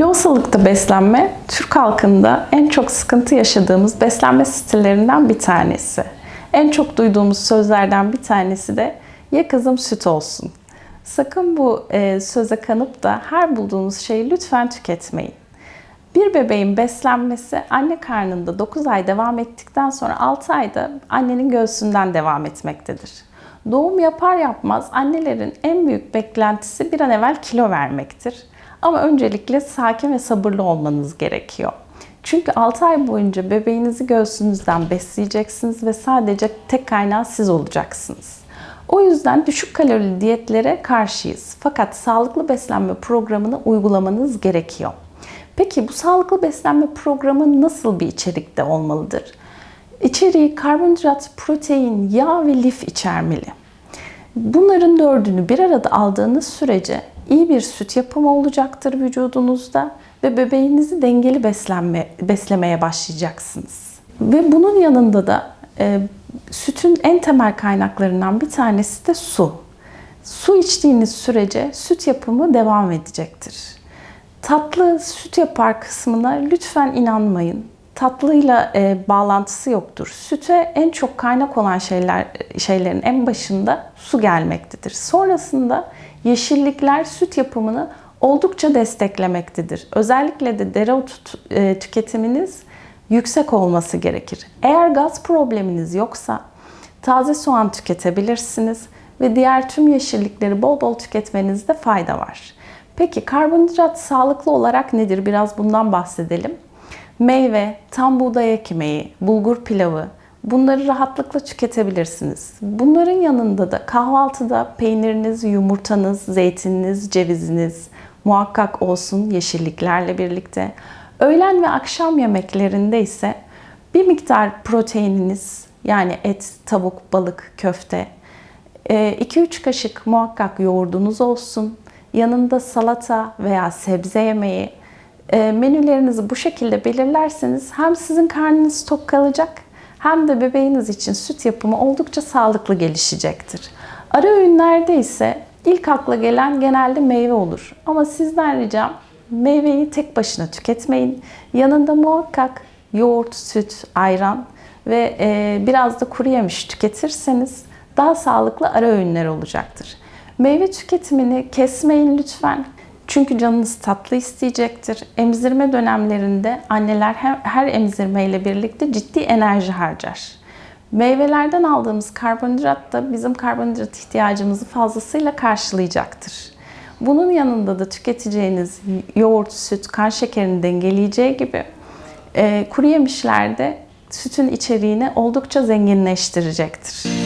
Nasıllıkta beslenme, Türk halkında en çok sıkıntı yaşadığımız beslenme stillerinden bir tanesi. En çok duyduğumuz sözlerden bir tanesi de ya kızım süt olsun. Sakın bu e, söze kanıp da her bulduğunuz şeyi lütfen tüketmeyin. Bir bebeğin beslenmesi anne karnında 9 ay devam ettikten sonra 6 ayda annenin göğsünden devam etmektedir. Doğum yapar yapmaz annelerin en büyük beklentisi bir an evvel kilo vermektir. Ama öncelikle sakin ve sabırlı olmanız gerekiyor. Çünkü 6 ay boyunca bebeğinizi göğsünüzden besleyeceksiniz ve sadece tek kaynağı siz olacaksınız. O yüzden düşük kalorili diyetlere karşıyız. Fakat sağlıklı beslenme programını uygulamanız gerekiyor. Peki bu sağlıklı beslenme programı nasıl bir içerikte olmalıdır? İçeriği karbonhidrat, protein, yağ ve lif içermeli. Bunların dördünü bir arada aldığınız sürece iyi bir süt yapımı olacaktır vücudunuzda ve bebeğinizi dengeli beslenme, beslemeye başlayacaksınız. Ve bunun yanında da e, sütün en temel kaynaklarından bir tanesi de su. Su içtiğiniz sürece süt yapımı devam edecektir. Tatlı süt yapar kısmına lütfen inanmayın. Tatlıyla e, bağlantısı yoktur. Süte en çok kaynak olan şeyler şeylerin en başında su gelmektedir. Sonrasında yeşillikler süt yapımını oldukça desteklemektedir. Özellikle de dereotu e, tüketiminiz yüksek olması gerekir. Eğer gaz probleminiz yoksa taze soğan tüketebilirsiniz ve diğer tüm yeşillikleri bol bol tüketmenizde fayda var. Peki karbonhidrat sağlıklı olarak nedir? Biraz bundan bahsedelim. Meyve, tam buğday ekmeği, bulgur pilavı bunları rahatlıkla tüketebilirsiniz. Bunların yanında da kahvaltıda peyniriniz, yumurtanız, zeytininiz, ceviziniz muhakkak olsun yeşilliklerle birlikte. Öğlen ve akşam yemeklerinde ise bir miktar proteininiz yani et, tavuk, balık, köfte, 2-3 kaşık muhakkak yoğurdunuz olsun. Yanında salata veya sebze yemeği, e, menülerinizi bu şekilde belirlerseniz hem sizin karnınız tok kalacak hem de bebeğiniz için süt yapımı oldukça sağlıklı gelişecektir. Ara öğünlerde ise ilk akla gelen genelde meyve olur. Ama sizden ricam meyveyi tek başına tüketmeyin. Yanında muhakkak yoğurt, süt, ayran ve e, biraz da kuru yemiş tüketirseniz daha sağlıklı ara öğünler olacaktır. Meyve tüketimini kesmeyin lütfen. Çünkü canınız tatlı isteyecektir. Emzirme dönemlerinde anneler her emzirmeyle birlikte ciddi enerji harcar. Meyvelerden aldığımız karbonhidrat da bizim karbonhidrat ihtiyacımızı fazlasıyla karşılayacaktır. Bunun yanında da tüketeceğiniz yoğurt, süt, kan şekerini dengeleyeceği gibi e, kuru yemişler de sütün içeriğini oldukça zenginleştirecektir.